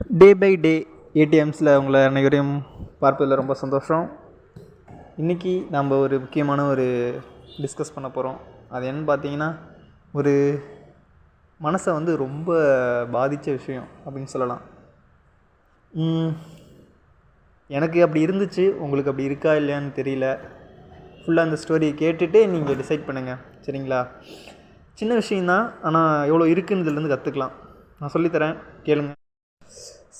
Day by day ஏடிஎம்ஸில் உங்களை அனைவரையும் பார்ப்பதில் ரொம்ப சந்தோஷம். இன்றைக்கி நம்ம ஒரு முக்கியமான ஒரு டிஸ்கஸ் பண்ண போகிறோம் அது என்னன்னு பார்த்தீங்கன்னா ஒரு மனசை வந்து ரொம்ப பாதித்த விஷயம் அப்படின்னு சொல்லலாம். எனக்கு அப்படி இருந்துச்சு உங்களுக்கு அப்படி இருக்கா இல்லையான்னு தெரியல. ஃபுல்லாக அந்த ஸ்டோரியை கேட்டுட்டு நீங்கள் டிசைட் பண்ணுங்கள் சரிங்களா? சின்ன விஷயந்தான் ஆனால் எவ்வளோ இருக்குன்னு இதுலேருந்து கற்றுக்கலாம் நான் சொல்லித்தரேன் கேளுங்க.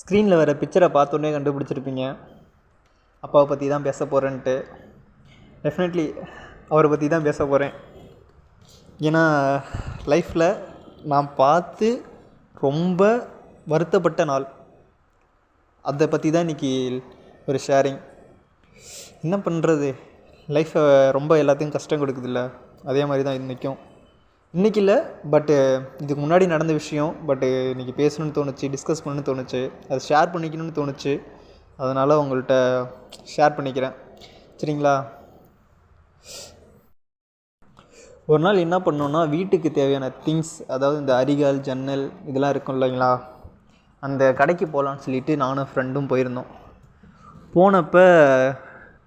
ஸ்க்ரீனில் வர பிக்சரை பார்த்தோன்னே கண்டுபிடிச்சிருப்பீங்க. அப்பாவை பற்றி தான் பேச போகிறேன்ட்டு டெஃபினெட்லி அவரை பற்றி தான் பேச போகிறேன் ஏன்னா லைஃப்பில் நான் பார்த்து ரொம்ப வருத்தப்பட்ட நாள். அதை பற்றி தான் இன்றைக்கி ஒரு ஷேரிங் என்ன பண்ணுறது லைஃப்பை ரொம்ப எல்லாத்தையும் கஷ்டம் கொடுக்குதுல்ல. அதே மாதிரி தான் இன்றைக்கும் இன்றைக்கி இல்லை பட்டு uh, இதுக்கு முன்னாடி நடந்த விஷயம் பட்டு uh, இன்றைக்கி பேசணும்னு தோணுச்சு டிஸ்கஸ் பண்ணணும்னு தோணுச்சு அதை ஷேர் பண்ணிக்கணும்னு தோணுச்சு அதனால் உங்கள்கிட்ட ஷேர் பண்ணிக்கிறேன். சரிங்களா? ஒரு நாள் என்ன பண்ணோன்னா வீட்டுக்கு தேவையான திங்ஸ் அதாவது இந்த அரிகால் ஜன்னல் இதெல்லாம் இருக்கும் இல்லைங்களா? அந்த கடைக்கு போகலான்னு சொல்லிட்டு நானும் ஃப்ரெண்டும் போயிருந்தோம். போனப்போ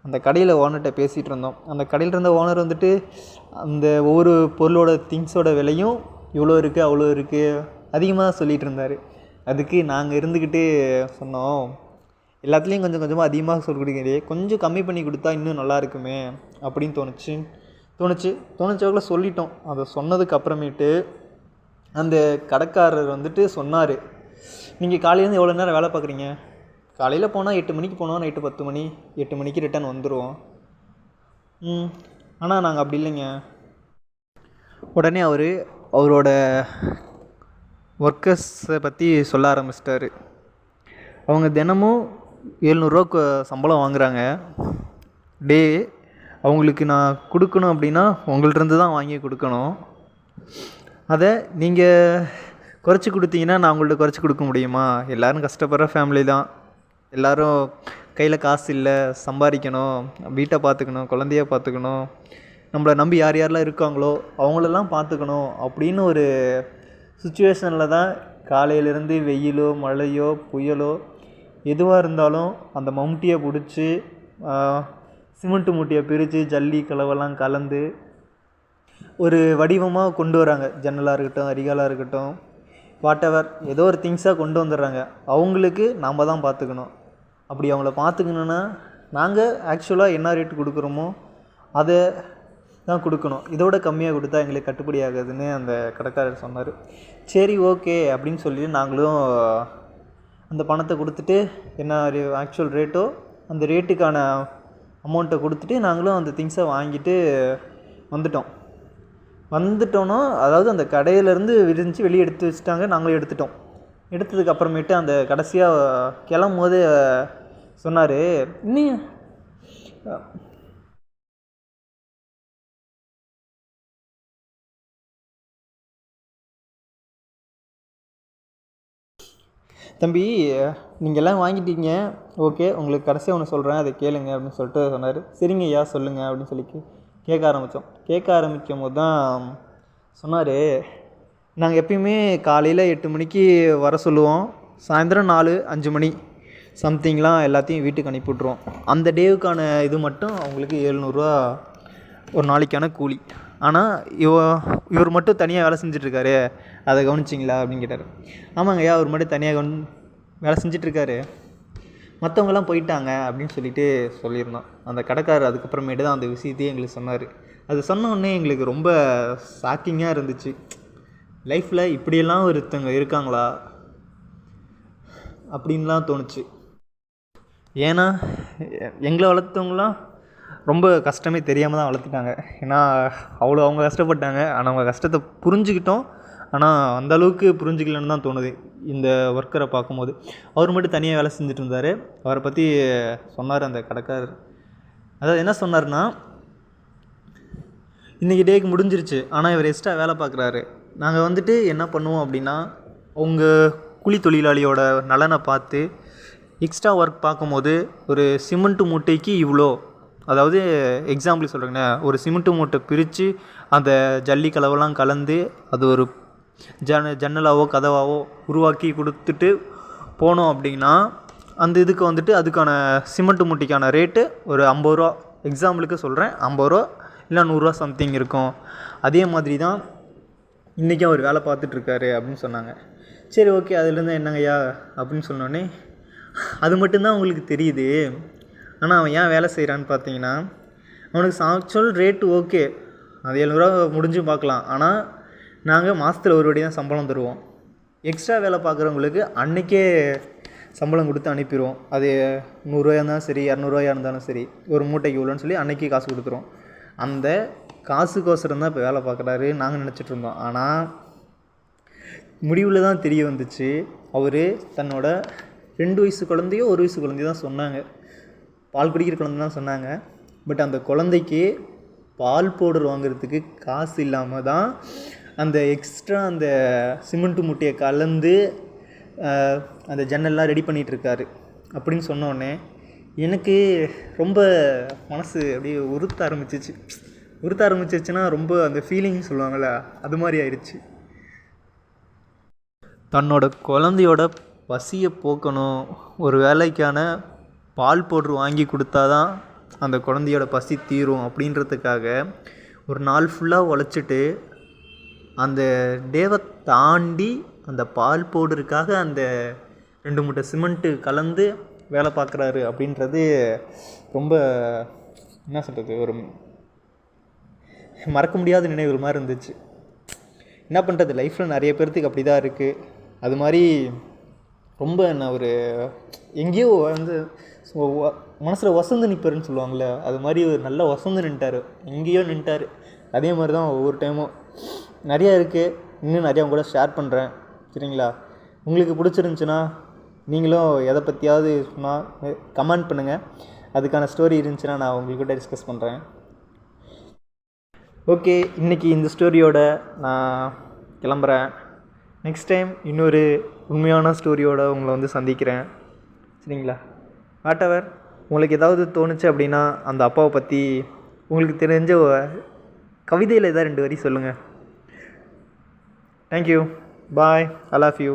அந்த கடையில் ஓனர்கிட்ட பேசிகிட்டு இருந்தோம் அந்த கடையில் இருந்த ஓனர் வந்துட்டு அந்த ஒவ்வொரு பொருளோட திங்ஸோட விலையும் இவ்வளோ இருக்குது அவ்வளோ இருக்குது அதிகமாக சொல்லிகிட்டு இருந்தார் அதுக்கு நாங்கள் இருந்துக்கிட்டு சொன்னோம். எல்லாத்துலேயும் கொஞ்சம் கொஞ்சமாக அதிகமாக சொல்லி கொஞ்சம் கம்மி பண்ணி கொடுத்தா இன்னும் நல்லா இருக்குமே அப்படின்னு தோணுச்சு. தோணுச்சு. தோணுச்சவங்கள சொல்லிட்டோம். அதை சொன்னதுக்கு அப்புறமேட்டு அந்த கடைக்காரர் வந்துட்டு சொன்னார் நீங்கள் காலையிலேருந்து எவ்வளோ நேரம் வேலை பார்க்குறீங்க காலையில் போனால் எட்டு மணிக்கு போனோம் நைட்டு பத்து மணி எட்டு மணிக்கு ரிட்டர்ன் வந்துடுவோம் ம் ஆனால் நாங்கள் அப்படி இல்லைங்க. உடனே அவர் அவரோட ஒர்க்கர்ஸை பற்றி சொல்ல ஆரம்பிச்சிட்டாரு. அவங்க தினமும் எழுநூறுவா சம்பளம் வாங்குறாங்க. டே அவங்களுக்கு நான் கொடுக்கணும் அப்படின்னா உங்கள்கிட்ட தான் வாங்கி கொடுக்கணும். அதை நீங்கள் குறைச்சி கொடுத்தீங்கன்னா நான் உங்கள்கிட்ட குறைச்சி கொடுக்க முடியுமா? எல்லோரும் கஷ்டப்படுற ஃபேமிலி தான். எல்லோரும் கையில் காசு இல்லை சம்பாதிக்கணும் வீட்டை பார்த்துக்கணும் குழந்தைய பார்த்துக்கணும் நம்மளை நம்பி யார் யாரெல்லாம் இருக்காங்களோ அவங்களெல்லாம் பார்த்துக்கணும் அப்படின்னு ஒரு சுச்சுவேஷனில் தான் காலையிலேருந்து வெயிலோ மழையோ புயலோ எதுவாக இருந்தாலும் அந்த மம்முட்டியை பிடிச்சி சிமெண்ட்டு மூட்டையை பிரித்து ஜல்லி கலவெல்லாம் கலந்து ஒரு வடிவமாக கொண்டு வராங்க. ஜன்னலாக இருக்கட்டும் அரிகாலாக இருக்கட்டும் வாட் எவர் ஏதோ ஒரு திங்ஸாக கொண்டு வந்துடுறாங்க. அவங்களுக்கு நாம் தான் பார்த்துக்கணும். அப்படி அவங்கள பார்த்துக்கணுன்னா நாங்கள் ஆக்சுவலாக என்ன ரேட்டு கொடுக்குறோமோ அதை தான் கொடுக்கணும். இதோட கம்மியாக கொடுத்தா எங்களுக்கு கட்டுப்படி ஆகாதுன்னு அந்த கடைக்காரர் சொன்னார். சரி ஓகே அப்படின்னு சொல்லி நாங்களும் அந்த பணத்தை கொடுத்துட்டு என்ன ஆக்சுவல் ரேட்டோ அந்த ரேட்டுக்கான அமௌண்ட்டை கொடுத்துட்டு நாங்களும் அந்த திங்ஸை வாங்கிட்டு வந்துட்டோம். வந்துட்டோன்னா அதாவது அந்த கடையிலேருந்து விரிஞ்சு வெளியே எடுத்து வச்சுட்டாங்க நாங்களும் எடுத்துட்டோம். எடுத்ததுக்கு அப்புறமேட்டு அந்த கடைசியாக கிளம்பும் போது சொன்னார். இன்னும் தம்பி நீங்கள் எல்லாம் வாங்கிட்டீங்க. ஓகே உங்களுக்கு கடைசியாக ஒன்று சொல்கிறேன் அதை கேளுங்க அப்படின்னு சொல்லிட்டு சொன்னார். சரிங்க ஐயா சொல்லுங்கள் அப்படின்னு சொல்லி கேட்க ஆரம்பித்தோம் கேட்க ஆரம்பிக்கும் போது தான் சொன்னார் நாங்கள் எப்பயுமே காலையில் எட்டு மணிக்கு வர சொல்லுவோம். சாயந்தரம் நாலு அஞ்சு மணி. சம்திங்லாம் எல்லாத்தையும் வீட்டுக்கு அனுப்பி விட்ருவோம் அந்த டேவுக்கான இது மட்டும் அவங்களுக்கு எழுநூறுவா ஒரு நாளைக்கான கூலி. ஆனால் இவ இவர் மட்டும் தனியாக வேலை செஞ்சிட்ருக்காரு. அதை கவனிச்சிங்களா அப்படின்னு கேட்டார். ஆமாங்க ஐயா அவர் மட்டும் தனியாக கவனி வேலை செஞ்சிட்ருக்காரு. மற்றவங்கெல்லாம் போயிட்டாங்க அப்படின்னு சொல்லிட்டு சொல்லியிருந்தோம். அந்த கடைக்காரர் அதுக்கப்புறமேட்டு தான் அந்த விஷயத்தையே எங்களுக்கு சொன்னார். அது சொன்னோடனே எங்களுக்கு ரொம்ப ஷாக்கிங்காக இருந்துச்சு. லைஃப்பில் இப்படியெல்லாம் ஒருத்தவங்க இருக்காங்களா? அப்படின்லாம் தோணுச்சு. ஏன்னா எங்களை வளர்த்தவங்களாம் ரொம்ப கஷ்டமே தெரியாமல் தான் வளர்த்துட்டாங்க. ஏன்னா அவ்வளோ அவங்க கஷ்டப்பட்டாங்க. ஆனால் அவங்க கஷ்டத்தை புரிஞ்சுக்கிட்டோம். ஆனால் அந்த அளவுக்கு புரிஞ்சுக்கலன்னு தான் தோணுது இந்த ஒர்க்கரை பார்க்கும்போது. அவர் மட்டும் தனியாக வேலை செஞ்சுட்டு இருந்தார் அவரை பற்றி சொன்னார் அந்த கடைக்காரர். அதாவது என்ன சொன்னார்னா இன்றைக்கி டேக்கு முடிஞ்சிருச்சு. ஆனால் இவர் எக்ஸ்ட்ரா வேலை பார்க்குறாரு. நாங்கள் வந்துட்டு என்ன பண்ணுவோம் அப்படின்னா உங்கள் கூலி தொழிலாளியோட நலனை பார்த்து எக்ஸ்ட்ரா ஒர்க் பார்க்கும்போது ஒரு சிமெண்ட்டு மூட்டைக்கு இவ்வளோ அதாவது எக்ஸாம்பிள் சொல்கிறேங்கண்ணே ஒரு சிமெண்ட்டு மூட்டை பிரித்து அந்த ஜல்லி கலவெல்லாம் கலந்து அது ஒரு ஜன ஜன்னலாவோ கதவாவோ உருவாக்கி கொடுத்துட்டு போனோம் அப்படின்னா அந்த இதுக்கு வந்துட்டு அதுக்கான சிமெண்ட் மூட்டைக்கான ரேட்டு ஒரு ஐம்பது ரூபா. எக்ஸாம்பிளுக்கு சொல்கிறேன் ஐம்பது ரூபா இல்லை நூறுரூவா சம்திங் இருக்கும். அதே மாதிரி தான் இன்றைக்கி அவர் வேலை பார்த்துட்ருக்காரு அப்படின்னு சொன்னாங்க. சரி ஓகே அதுலேருந்து என்னங்கய்யா அப்படின்னு சொன்னோடனே அது மட்டும்தான் அவங்களுக்கு தெரியுது. ஆனால் அவன் ஏன் வேலை செய்கிறான்னு பார்த்தீங்கன்னா அவனுக்கு ஆக்சுவல் ரேட்டு ஓகே அது எழுநூறுவா முடிஞ்சும் பார்க்கலாம். ஆனால் நாங்கள் மாதத்துல ஒரு வாட்டி தான் சம்பளம் தருவோம். எக்ஸ்ட்ரா வேலை பார்க்குறவங்களுக்கு அன்றைக்கே சம்பளம் கொடுத்து அனுப்பிடுவோம். அது நூறுரூவாயா இருந்தாலும் சரி இரநூறுவாயாக இருந்தாலும் சரி ஒரு மூட்டைக்கு இவ்வளோன்னு சொல்லி அன்றைக்கே காசு கொடுத்துருவோம். அந்த காசுக்கோசரம் தான் இப்போ வேலை பார்க்குறாரு நாங்கள் நினச்சிட்ருந்தோம் ஆனால் முடிவில் தான் தெரிய வந்துச்சு. அவர் தன்னோட ரெண்டு வயசு குழந்தையோ ஒரு வயசு குழந்தையோ தான் சொன்னாங்க. பால் குடிக்கிற குழந்தை தான் சொன்னாங்க. பட் அந்த குழந்தைக்கு பால் பவுடர் வாங்குறதுக்கு காசு இல்லாமல் தான் அந்த எக்ஸ்ட்ரா அந்த சிமெண்ட்டு முட்டையை கலந்து அந்த ஜன்னல்லாம் ரெடி பண்ணிகிட்ருக்காரு அப்படின்னு சொன்னோடனே எனக்கு ரொம்ப மனசு அப்படியே உறுத்த ஆரம்பிச்சிச்சு. உறுத்த ஆரம்பிச்சிச்சுன்னா ரொம்ப அந்த ஃபீலிங் சொல்லுவாங்கள்ல அது மாதிரி ஆயிடுச்சு. தன்னோட குழந்தையோட பசியை போக்கணும். ஒரு வேலைக்கான பால் பவுட்ரு வாங்கி கொடுத்தா தான் அந்த குழந்தையோட பசி தீரும் அப்படின்றதுக்காக ஒரு நாள் ஃபுல்லாக உழைச்சிட்டு அந்த டேவை தாண்டி அந்த பால் பவுடருக்காக அந்த ரெண்டு மூட்டை சிமெண்ட்டு கலந்து வேலை பார்க்குறாரு அப்படின்றது ரொம்ப என்ன சொல்கிறது ஒரு மறக்க முடியாத நினைவு மாதிரி இருந்துச்சு. என்ன பண்ணுறது லைஃப்பில் நிறைய பேர்த்துக்கு அப்படி தான் இருக்குது அது மாதிரி ரொம்ப என்ன ஒரு எங்கேயோ வந்து மனசில் வசந்து நிற்பாருன்னு சொல்லுவாங்கள்ல அது மாதிரி ஒரு நல்ல வசந்து நின்ட்டார். எங்கேயோ நின்ட்டார். அதே மாதிரி தான் ஒவ்வொரு டைமும் நிறையா இருக்குது இன்னும் நிறையா உங்க கூட ஷேர் பண்ணுறேன் சரிங்களா? உங்களுக்கு பிடிச்சிருந்துச்சுன்னா நீங்களும் எதை பற்றியாவது சொன்னால் கமெண்ட் பண்ணுங்கள் அதுக்கான ஸ்டோரி இருந்துச்சுன்னா நான் உங்கள்கிட்ட டிஸ்கஸ் பண்ணுறேன் ஓகே இன்றைக்கி இந்த ஸ்டோரியோட நான் கிளம்புறேன். நெக்ஸ்ட் டைம் இன்னொரு உண்மையான ஸ்டோரியோட உங்களை வந்து சந்திக்கிறேன். சரிங்களா? வாட்டவர் உங்களுக்கு ஏதாவது தோணுச்சு அப்படின்னா அந்த அப்பாவை பற்றி உங்களுக்கு தெரிஞ்ச கவிதையில் ஏதாவது ரெண்டு வரி சொல்லுங்கள் thank you bye I love you